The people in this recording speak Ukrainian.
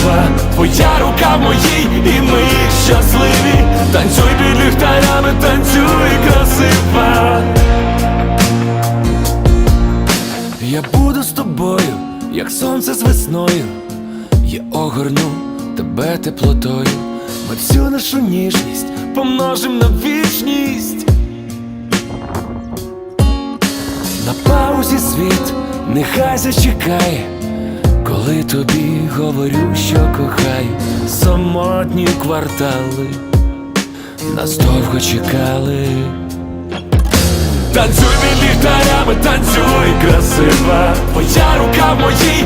танцюй, твоя рука в моїй, і ми щасливі. Танцюй під ліхтарями, танцюй, красива. Я буду з тобою, як сонце з весною. Я огорну тебе теплотою. Ми всю нашу ніжність помножим на вічність. На паузі світ нехай зачекає, коли тобі говорю, що кохаю, самотні квартали нас довго чекали. Танцюй під ліхтарями, танцюй, красива Твоя рука в моїй,